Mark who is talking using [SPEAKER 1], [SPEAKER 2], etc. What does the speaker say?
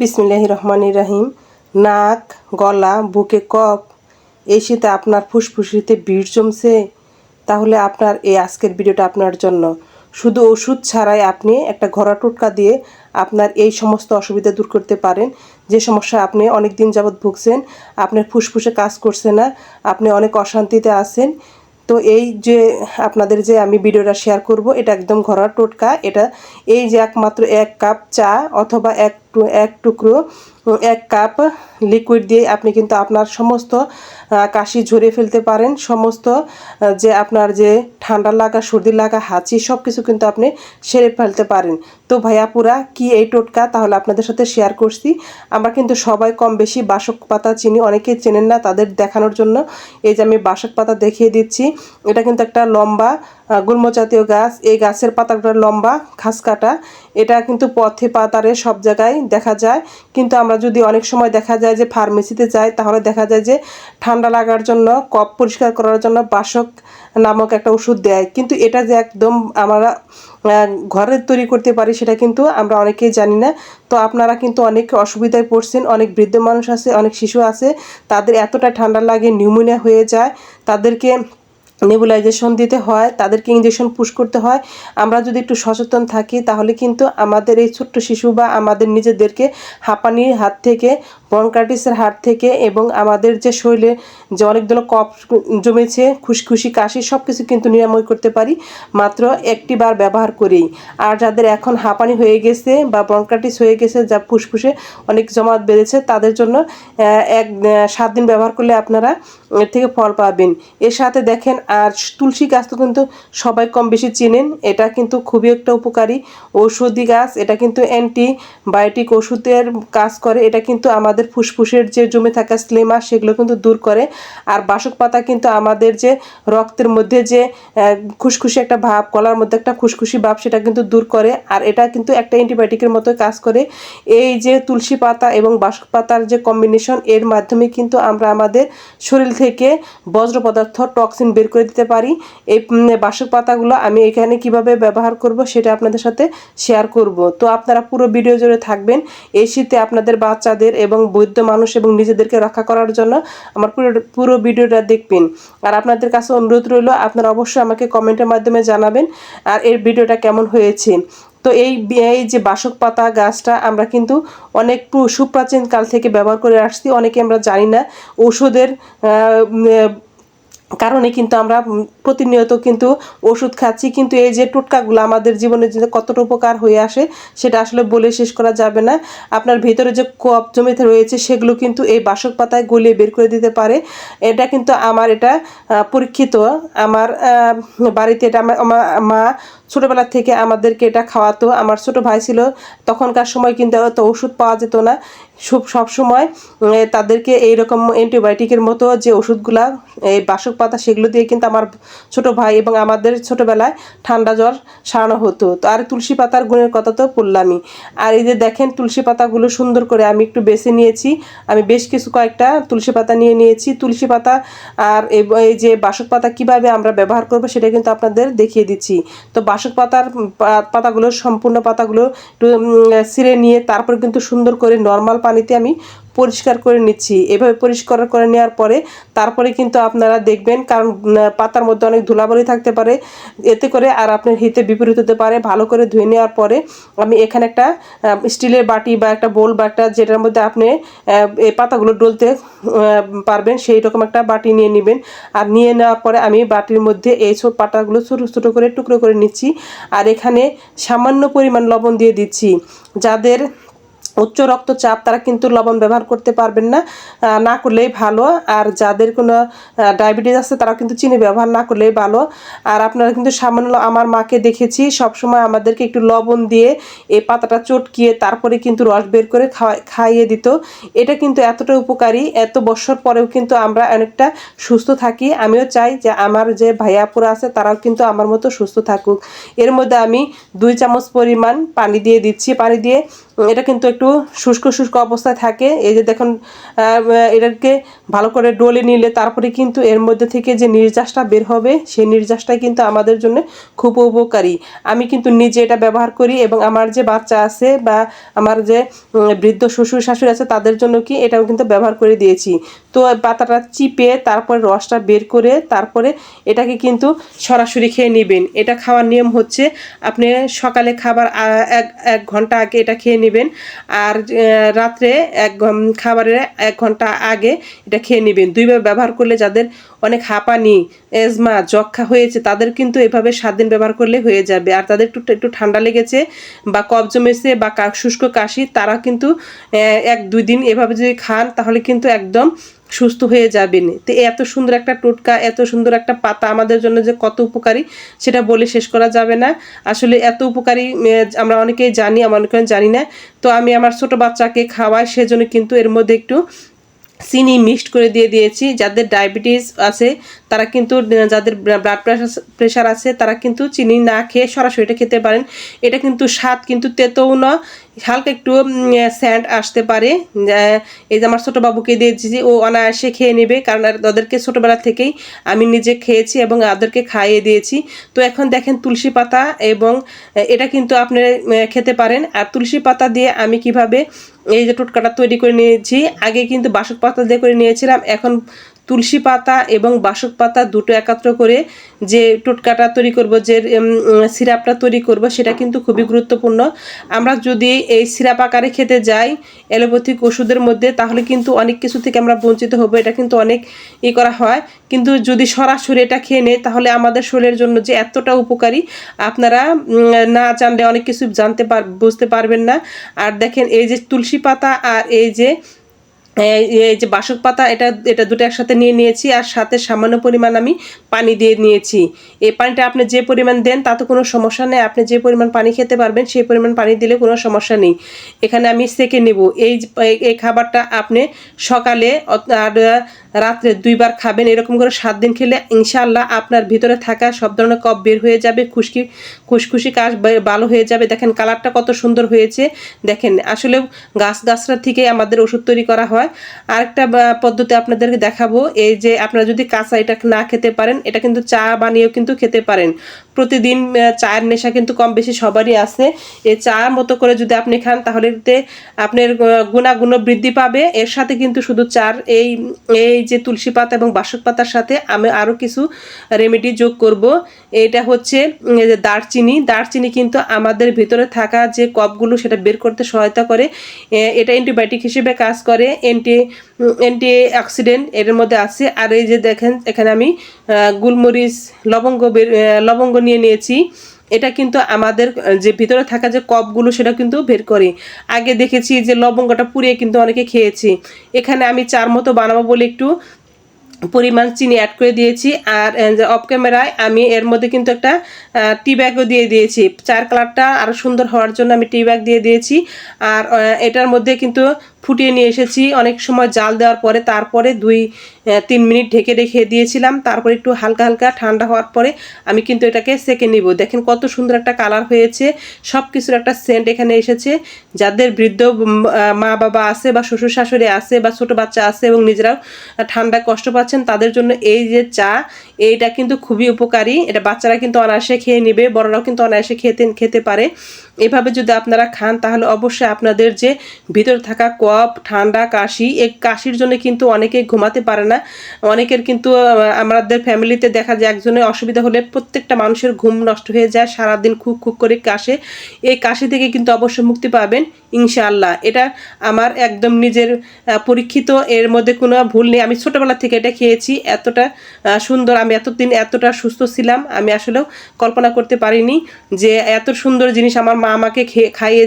[SPEAKER 1] বিসমিল্লাহ রহমান রাহিম। নাক, গলা, বুকে কফ, এই শীতে আপনার ফুসফুসিতে ভিড় জমছে। তাহলে আপনার এই আজকের ভিডিওটা আপনার জন্য। শুধু ওষুধ ছাড়াই আপনি একটা ঘরোয়া টোটকা দিয়ে আপনার এই সমস্ত অসুবিধা দূর করতে পারেন। যে সমস্যা আপনি অনেক দিন যাবৎ ভুগছেন, আপনার ফুসফুসে কাজ করছে না, আপনি অনেক অশান্তিতে আছেন। তো এই যে আপনাদের যে আমি ভিডিওটা শেয়ার করব, এটা একদম ঘরোয়া টোটকা। এটা এই যে একমাত্র এক কাপ চা অথবা এক এক টুকরো, এক কাপ লিকুইড দিয়ে আপনি কিন্তু আপনার সমস্ত কাশি ঝরিয়ে ফেলতে পারেন। সমস্ত যে আপনার যে ঠান্ডা লাগা, সর্দি লাগা, হাঁচি সব কিছু কিন্তু আপনি সেরে ফেলতে পারেন। তো ভাইয়াপুরা কি এই টোটকা? তাহলে আপনাদের সাথে শেয়ার করছি। আমরা কিন্তু সবাই কম বেশি বাসক পাতা চিনি, অনেকেই চেনেন না তাদের দেখানোর জন্য। এই যে আমি বাসক পাতা দেখিয়ে দিচ্ছি, এটা কিন্তু একটা লম্বা গুল্ম জাতীয় গাছ। এই গাছের পাতাগুলো লম্বা, ঘাস কাটা। এটা কিন্তু পথে পাতারে সব জায়গায় দেখা যায়। কিন্তু আমরা যদি অনেক সময় দেখা যায় যে ফার্মেসিতে যাই, তাহলে দেখা যায় যে ঠান্ডা লাগার জন্য কপ পরিষ্কার করার জন্য বাসক নামক একটা ওষুধ দেয়। কিন্তু এটা যে একদম আমরা ঘরে তৈরি করতে পারি, সেটা কিন্তু আমরা অনেকেই জানি না। তো আপনারা কিন্তু অনেক অসুবিধায় পড়ছেন, অনেক বৃদ্ধ মানুষ আছে, অনেক শিশু আছে। তাদের এতটা ঠান্ডা লাগে, নিউমোনিয়া হয়ে যায়। তাদেরকে নেবুলাইজেশন দিতে হয়, তাদেরকে ইঞ্জেকশন পুশ করতে হয়। আমরা যদি একটু সচেতন থাকি, তাহলে কিন্তু আমাদের এই ছোট্ট শিশু বা আমাদের নিজেদেরকে হাঁপানির হাত থেকে বনকাটিসের হাত থেকে এবং আমাদের যে শরীরে যে অনেকগুলো কফ জমেছে, খুশখুশি, কাশি সব কিছু কিন্তু নিরাময় করতে পারি। মাত্র একটি বার ব্যবহার করেই। আর যাদের এখন হাঁপানি হয়ে গেছে বা বনকাটিস হয়ে গেছে, যা ফুসফুসে অনেক জমাট বেড়েছে তাদের জন্য এক সাত দিন ব্যবহার করলে আপনারা এর থেকে ফল পাবেন। এর সাথে দেখেন, আর তুলসী গাছ তো কিন্তু সবাই কম বেশি চেনেন, এটা কিন্তু খুবই একটা উপকারী। ঔষধি গাছ, এটা কিন্তু অ্যান্টিবায়োটিক ওষুধের কাজ করে, এটা কিন্তু আমাদের ফুসফুসের যে জমে থাকা স্লেমা, সেগুলো কিন্তু দূর করে। আর বাসক পাতা কিন্তু আমাদের যে রক্তের মধ্যে যে খুশখুশি একটা ভাব, কলার মধ্যে একটা খুশখুশি ভাব, সেটা কিন্তু দূর করে। আর এটা কিন্তু একটা অ্যান্টিবায়োটিকের মতো কাজ করে। এই যে তুলসী পাতা এবং বাসক পাতার যে কম্বিনেশন এর মাধ্যমে কিন্তু আমরা আমাদের শরীর থেকে বজ্র পদার্থ টক্সিন বের করে দিতে পারি। এই বাসক পাতাগুলো আমি এখানে কীভাবে ব্যবহার করব, সেটা আপনাদের সাথে শেয়ার করব। তো আপনারা পুরো ভিডিও জুড়ে থাকবেন। এই শীতে আপনাদের বাচ্চাদের এবং বৈদ্য মানুষ এবং নিজেদেরকে রক্ষা করার জন্য আমার পুরো পুরো ভিডিওটা দেখবেন। আর আপনাদের কাছে অনুরোধ রইল, আপনারা অবশ্যই আমাকে কমেন্টের মাধ্যমে জানাবেন আর এর ভিডিওটা কেমন হয়েছে। তো এই এই যে বাসক পাতা গাছটা আমরা কিন্তু অনেক সুপ্রাচীন কাল থেকে ব্যবহার করে আসছি, অনেকে আমরা জানি না। ঔষধের কারণে কিন্তু আমরা প্রতিনিয়ত কিন্তু ওষুধ খাচ্ছি। কিন্তু এই যে টোটকাগুলো আমাদের জীবনে যে কতটা উপকার হয়ে আসে, সেটা আসলে বলে শেষ করা যাবে না। আপনার ভেতরে যে কপ জমিতে রয়েছে, সেগুলো কিন্তু এই বাসক পাতায় গলিয়ে বের করে দিতে পারে। এটা কিন্তু আমার এটা পরীক্ষিত। আমার বাড়িতে এটা আমার আমার মা ছোটোবেলা থেকে আমাদেরকে এটা খাওয়াতো। আমার ছোট ভাই ছিল, তখনকার সময় কিন্তু অত ওষুধ পাওয়া যেত না। সব সবসময় তাদেরকে এইরকম অ্যান্টিবায়োটিকের মতো যে ওষুধগুলা এই বাসক পাতা, সেগুলো দিয়ে কিন্তু আমার ছোট ভাই এবং আমাদের ছোটোবেলায় ঠান্ডা জ্বর সারানো হতো। তো আর তুলসী পাতার গুণের কথা তো বললামই। আর এই যে দেখেন তুলসী পাতাগুলো সুন্দর করে আমি একটু বেছে নিয়েছি। আমি বেশ কিছু কয়েকটা তুলসী পাতা নিয়ে নিয়েছি। তুলসী পাতা আর এই যে বাসক পাতা কীভাবে আমরা ব্যবহার করব সেটা কিন্তু আপনাদের দেখিয়ে দিচ্ছি। তো বাসক পাতার পাতাগুলো, সম্পূর্ণ পাতাগুলো একটু ছিঁড়ে নিয়ে তারপর কিন্তু সুন্দর করে নর্মাল পানিতে আমি পরিষ্কার করে নিচ্ছি। এভাবে পরিষ্কার করে নেওয়ার পরে তারপরে কিন্তু আপনারা দেখবেন, কারণ পাতার মধ্যে অনেক ধুলাবালি থাকতে পারে। এতে করে আর আপনার হিতে বিপরীত হতে পারে। ভালো করে ধুয়ে নেওয়ার পরে আমি এখানে একটা স্টিলের বাটি বা একটা বোল বা একটা যেটার মধ্যে আপনি এই পাতাগুলো ডলতে পারবেন, সেই রকম একটা বাটি নিয়ে নেবেন। আর নিয়ে নেওয়ার পরে আমি বাটির মধ্যে এই সব পাতাগুলো ছোটো ছোটো করে টুকরো করে নিচ্ছি। আর এখানে সামান্য পরিমাণ লবণ দিয়ে দিচ্ছি। যাদের উচ্চ রক্তচাপ তারা কিন্তু লবণ ব্যবহার করতে পারবেন না না করলেই ভালো। আর যাদের কোনো ডায়াবেটিস আছে তারা কিন্তু চিনি ব্যবহার না করলেই ভালো। আর আপনারা কিন্তু সামান্য আমার মাকে দেখেছি, সবসময় আমাদেরকে একটু লবণ দিয়ে এই পাতাটা চটকিয়ে তারপরে কিন্তু রস বের করে খাইয়ে দিত। এটা কিন্তু এতটা উপকারী, এত বছর পরেও কিন্তু আমরা অনেকটা সুস্থ থাকি। আমিও চাই যে আমার যে ভাইয়াপুরা আছে তারাও কিন্তু আমার মতো সুস্থ থাকুক। এর মধ্যে আমি দুই চামচ পরিমাণ পানি দিয়ে দিচ্ছি। পানি দিয়ে এটা কিন্তু একটু শুষ্ক শুষ্ক অবস্থায় থাকে। এই যে দেখুন এটাকে ভালো করে ডলে নিলে তারপরে কিন্তু এর মধ্যে থেকে যে নির্যাসটা বের হবে, সেই নির্যাসটাই কিন্তু আমাদের জন্য খুব উপকারী। আমি কিন্তু নিজে এটা ব্যবহার করি এবং আমার যে বাচ্চা আছে বা আমার যে বৃদ্ধ শ্বশুর শাশুড়ি আছে, তাদের জন্য কি এটাও কিন্তু ব্যবহার করে দিয়েছি। তো পাতাটা চিপে তারপরে রসটা বের করে তারপরে এটাকে কিন্তু সরাসরি খেয়ে নেবেন। এটা খাওয়ার নিয়ম হচ্ছে, আপনি সকালে খাবার এক এক ঘণ্টা আগে এটা খেয়ে নেবেন। আর রাত্রে এক খাবারের এক ঘণ্টা আগে এটা খেয়ে নেবেন। দুইবার ব্যবহার করলে যাদের অনেক হাঁপানি, এজমা যক্ষা হয়েছে, তাদের কিন্তু এভাবে সাত দিন ব্যবহার করলে হয়ে যাবে। আর তাদের একটু একটু ঠান্ডা লেগেছে বা কফ জমেছে বা শুষ্ক কাশি, তারা কিন্তু এক, দুই দিন এভাবে যদি খান, তাহলে কিন্তু একদম সুস্থ হয়ে যাবেন। তো এত সুন্দর একটা টোটকা, এত সুন্দর একটা পাতা আমাদের জন্য যে কত উপকারী, সেটা বলে শেষ করা যাবে না। আসলে এত উপকারী আমরা অনেকেই জানি, আমরা অনেকে জানি না। তো আমি আমার ছোট বাচ্চাকে খাওয়াই, সেজন্য কিন্তু এর মধ্যে একটু চিনি মিক্সড করে দিয়ে দিয়েছি। যাদের ডায়াবেটিস আছে, তারা কিন্তু, যাদের ব্লাড প্রেশার আছে, তারা কিন্তু চিনি না খেয়ে সরাসরি এটা খেতে পারেন। এটা কিন্তু স্বাদ কিন্তু তেতও না হালকা একটু স্যান্ড আসতে পারে। এই যে আমার ছোটো বাবুকে দিয়েছি ও অনায়াসে খেয়ে নেবে, কারণ ওদেরকে ছোটোবেলা থেকেই আমি নিজে খেয়েছি এবং ওদেরকে খাইয়ে দিয়েছি। তো এখন দেখেন তুলসী পাতা এবং এটা কিন্তু আপনারা খেতে পারেন। আর তুলসী পাতা দিয়ে আমি কীভাবে এই যে টোটকাটা তৈরি করে নিয়েছি, আগে কিন্তু বাসক পাতা দিয়ে করে নিয়েছিলাম। এখন তুলসী পাতা এবং বাসক পাতা দুটো একাত্র করে যে টোটকাটা তৈরি করব, যে সিরাপটা তৈরি করব, সেটা কিন্তু খুবই গুরুত্বপূর্ণ। আমরা যদি এই সিরাপ আকারে খেতে যাই অ্যালোপ্যাথিক ওষুধের মধ্যে, তাহলে কিন্তু অনেক কিছু থেকে আমরা বঞ্চিত হব, এটা কিন্তু অনেক ই করা হয়। কিন্তু যদি সরাসরি এটা খেয়ে নেই, তাহলে আমাদের শরীরের জন্য যে এতটা উপকারী, আপনারা না জানলে অনেক কিছু জানতে পার, বুঝতে পারবেন না। আর দেখেন এই যে তুলসী পাতা আর এই যে এই যে বাসক পাতা, এটা এটা দুটো একসাথে নিয়ে নিয়েছি আর সাথে সামান্য পরিমাণ আমি পানি দিয়ে নিয়েছি। এই পানিটা আপনি যে পরিমাণ দেন, তাতে কোনো সমস্যা নেই। আপনি যে পরিমাণ পানি খেতে পারবেন, সেই পরিমাণ পানি দিলে কোনো সমস্যা নেই। এখানে আমি সেকে নেব। এই এই- খাবারটা আপনি সকালে আর রাত্রে দুইবার খাবেন। এরকম করে সাত দিন খেলে ইনশাআল্লাহ আপনার ভিতরে থাকা সব ধরনের কফ বের হয়ে যাবে, খুশকি খুশখুশি কাশ ভালো হয়ে যাবে। দেখেন কালারটা কত সুন্দর হয়েছে। দেখেন, আসলে গাছ গাছরা থেকে আমাদের ওষুধ তৈরি করা হয়। আরেকটা পদ্ধতি আপনাদেরকে দেখাবো। এই যে আপনারা যদি কাঁচা এটা না খেতে পারেন, এটা কিন্তু চা বানিয়েও কিন্তু খেতে পারেন। প্রতিদিন চায়ের নেশা কিন্তু কম বেশি সবারই আছে। এই চা মতো করে যদি আপনি খান, তাহলে আপনার গুণাগুণ বৃদ্ধি পাবে। এর সাথে কিন্তু শুধু চার, এই এই যে তুলসী পাতা এবং বাসক পাতার সাথে আমি আরও কিছু রেমেডি যোগ করব। এটা হচ্ছে যে দারচিনি। দারচিনি কিন্তু আমাদের ভিতরে থাকা যে কপগুলো, সেটা বের করতে সহায়তা করে। এটা অ্যান্টিবায়োটিক হিসেবে কাজ করে অ্যান্টি অ্যান্টি অক্সিডেন্ট এর মধ্যে আছে। আর এই যে দেখেন, এখানে আমি গুলমরিচ, লবঙ্গ লবঙ্গ নিয়ে নিয়েছি। এটা কিন্তু আমাদের যে ভিতরে থাকা যে কপগুলো সেটা কিন্তু বের করে। আগে দেখেছি যে লবঙ্গটা পুড়িয়ে কিন্তু অনেকে খেয়েছি। এখানে আমি চার মতো বানাবো বলে একটু পরিমাণ চিনি অ্যাড করে দিয়েছি। আর অফ ক্যামেরায় আমি এর মধ্যে কিন্তু একটা টি ব্যাগও দিয়ে দিয়েছি। চার কালারটা আরও সুন্দর হওয়ার জন্য আমি টি ব্যাগ দিয়ে দিয়েছি। আর এটার মধ্যে কিন্তু ফুটিয়ে নিয়ে এসেছি। অনেক সময় জাল দেওয়ার পরে তারপরে দুই তিন মিনিট ঢেকে রেখে দিয়েছিলাম। তারপরে একটু হালকা হালকা ঠান্ডা হওয়ার পরে আমি কিন্তু এটাকে সেকে নিব। দেখেন কত সুন্দর একটা কালার হয়েছে। সব কিছুর একটা সেন্ট এখানে এসেছে। যাদের বৃদ্ধ মা বাবা আছে বা শ্বশুর শাশুড়ি আছে বা ছোট বাচ্চা আছে এবং নিজেরাও ঠান্ডায় কষ্ট পাচ্ছেন, তাদের জন্য এই যে চা, এইটা কিন্তু খুবই উপকারী। এটা বাচ্চারা কিন্তু অনায়াসে খেয়ে নেবে, বড়রাও কিন্তু অনায়াসে খেতে খেতে পারে। এভাবে যদি আপনারা খান, তাহলে অবশ্যই আপনাদের যে ভিতরে থাকা কফ ঠান্ডা কাশি এই কাশির জন্য কিন্তু অনেকে ঘুমাতে পারে না। অনেকের কিন্তু আমাদের ফ্যামিলিতে দেখা যায় একজনের অসুবিধা হলে প্রত্যেকটা মানুষের ঘুম নষ্ট হয়ে যায়, সারাদিন খুব খুব করে কাশে। এই কাশি থেকে কিন্তু অবশ্যই মুক্তি পাবেন, ইনশাআল্লাহ। এটা আমার একদম নিজের পরীক্ষিত, এর মধ্যে কোনো ভুল নেই। আমি ছোটোবেলা থেকে এটা খেয়েছি, এতটা সুন্দর। আমি এতদিন এতটা সুস্থ ছিলাম, আমি আসলেও কল্পনা করতে পারিনি যে এত সুন্দর জিনিস আমার মা আমাকে খেয়ে খাইয়ে